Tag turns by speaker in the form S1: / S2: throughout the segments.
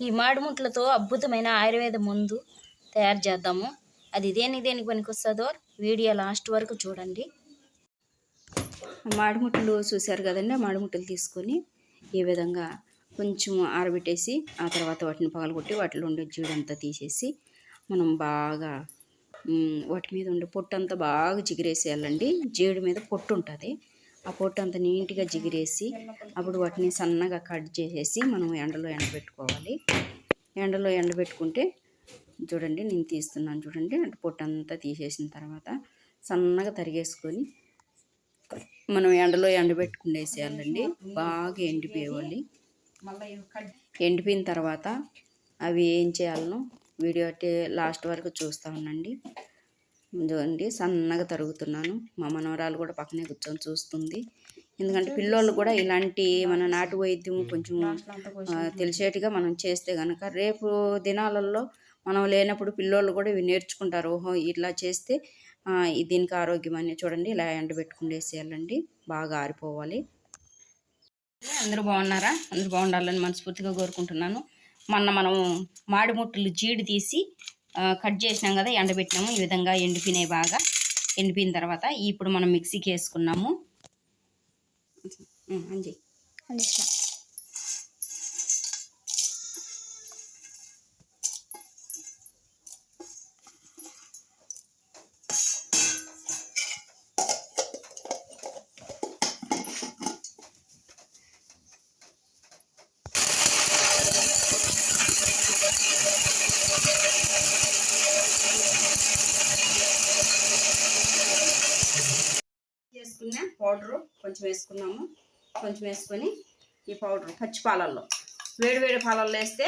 S1: ఈ మాడిముట్లతో అద్భుతమైన ఆయుర్వేద మందు తయారు చేద్దాము. అది దేనికి దేనికి పనికొస్తుందో వీడియో లాస్ట్ వరకు చూడండి. మాడిముట్లు చూశారు కదండి మాడిముట్లు మాడిముట్టలు తీసుకొని ఈ విధంగా కొంచెం ఆరబెట్టేసి ఆ తర్వాత వాటిని పగలగొట్టి వాటిలో ఉండే జీడంతా తీసేసి మనం బాగా వాటి మీద ఉండే పొట్టు అంతా బాగా చిగిరేసేయాలండి. జీడి మీద పొట్టు ఉంటుంది. ఆ పొట్టు అంత నీట్గా జిగిరేసి అప్పుడు వాటిని సన్నగా కట్ చేసేసి మనం ఎండలో ఎండబెట్టుకోవాలి. ఎండలో ఎండబెట్టుకుంటే చూడండి నేను తీస్తున్నాను చూడండి అంటే పొట్టు అంతా తీసేసిన తర్వాత సన్నగా తరిగేసుకొని మనం ఎండలో ఎండబెట్టుకునేసేయాలండి. బాగా ఎండిపోయేవాలి ఎండిపోయిన తర్వాత అవి ఏం చేయాలనో వీడియో అంటే లాస్ట్ వరకు చూస్తూ ఉండండి. చూడండి సన్నగా తరుగుతున్నాను. మా మనవరాలు కూడా పక్కనే కూర్చొని చూస్తుంది. ఎందుకంటే పిల్లోళ్ళు కూడా ఇలాంటి మన నాటు వైద్యం కొంచెం తెలిసేట్టుగా మనం చేస్తే కనుక రేపు దినాలలో మనం లేనప్పుడు పిల్లోళ్ళు కూడా ఇవి నేర్చుకుంటారు. ఓహో ఇట్లా చేస్తే దీనికి ఆరోగ్యం అని చూడండి ఇలా ఎండబెట్టుకునేసేయాలండి బాగా ఆరిపోవాలి. అందరూ బాగున్నారా? అందరూ బాగుండాలని మనస్ఫూర్తిగా కోరుకుంటున్నాను. మొన్న మనం మాడిముట్టలు జీడి తీసి కట్ చేసినాం కదా ఎండబెట్టినాము. ఈ విధంగా ఎండిపోయినాయి బాగా. ఎండిపోయిన తర్వాత ఇప్పుడు మనం మిక్సీకి వేసుకున్నాము. అంజి. పౌడరు కొంచెం వేసుకున్నాము. కొంచెం వేసుకొని ఈ పౌడర్ పచ్చి పాలల్లో. వేడి వేడి పాలల్లో వేస్తే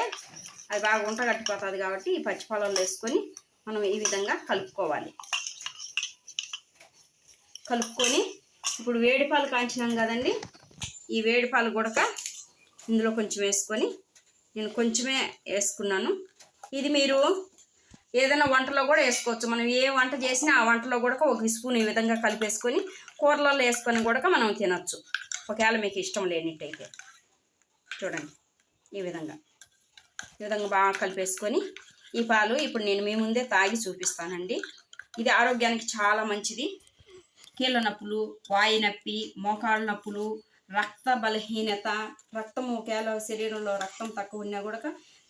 S1: అది బాగా ఉంట కట్టిపోతుంది కాబట్టి ఈ పచ్చి పాలల్లో వేసుకొని మనం ఈ విధంగా కలుపుకోవాలి. కలుపుకొని ఇప్పుడు వేడి పాలు కాంచినాం కదండి. ఈ వేడి పాలు కూడా ఇందులో కొంచెం వేసుకొని నేను కొంచెమే వేసుకున్నాను. ఇది మీరు ఏదైనా వంటలో కూడా వేసుకోవచ్చు. మనం ఏ వంట చేసినా ఆ వంటలో కూడా ఒక స్పూన్ ఈ విధంగా కలిపేసుకొని కూరలలో వేసుకొని కూడా మనం తినచ్చు. ఒకవేళ మీకు ఇష్టం లేనిట్టయితే. చూడండి. ఈ విధంగా. ఈ విధంగా బాగా కలిపేసుకొని ఈ పాలు ఇప్పుడు నేను మీ ముందే తాగి చూపిస్తానండి. ఇది ఆరోగ్యానికి చాలా మంచిది. కీళ్ళ నొప్పులు వాయు నొప్పి మోకాళ్ళ నొప్పులు రక్త బలహీనత రక్తం ఒకవేళ శరీరంలో రక్తం తక్కువ ఉన్నా కూడా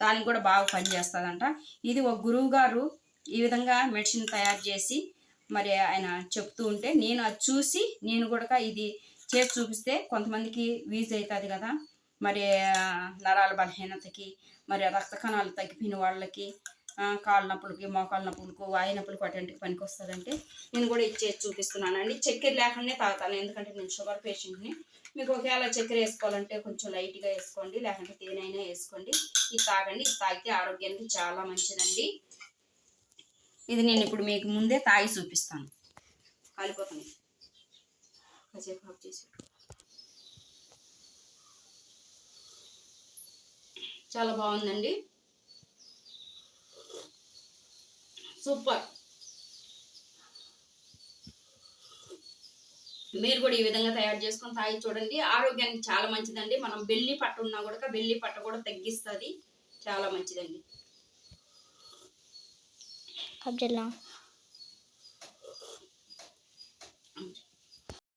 S1: దానికి కూడా బాగా పనిచేస్తుందంట ఇది ఒక గురువు గారు ఈ విధంగా మెడిసిన్ తయారు చేసి మరి ఆయన చెప్తూ ఉంటే నేను అది చూసి నేను కూడా ఇది చేసి చూపిస్తే కొంతమందికి వీజ్ అవుతుంది కదా. మరి నరాల బలహీనతకి మరి రక్త కణాలు తగ్గిపోయిన వాళ్ళకి కాళ్ళ నొప్పులకి మోకాళ్ళ నొప్పులకు వాయు నొప్పులకు అటువంటికి పనికి వస్తుందంటే నేను కూడా ఇది చూపిస్తున్నాను చూపిస్తున్నానండి. చక్కెర లేకుండానే తాగుతాను ఎందుకంటే నేను షుగర్ పేషెంట్ని. మీకు ఒకవేళ చక్కెర వేసుకోవాలంటే కొంచెం లైట్గా వేసుకోండి లేకుంటే తేనైనా వేసుకోండి. ఇది తాగండి ఇది తాగితే ఆరోగ్యానికి చాలా మంచిదండి. ఇది నేను ఇప్పుడు మీకు ముందే తాగి చూపిస్తాను. కాలిపోతుంది. కాసేపు ఆఫ్ చేసి చాలా బాగుందండి. సూపర్. మీరు కూడా ఈ విధంగా తయారు చేసుకొని తాగి చూడండి. ఆరోగ్యానికి చాలా మంచిదండి. మనం బెల్లి పట్టు ఉన్నా కూడా బెల్లి పట్టు కూడా తగ్గిస్తుంది. చాలా మంచిదండి.
S2: అబ్దుల్లా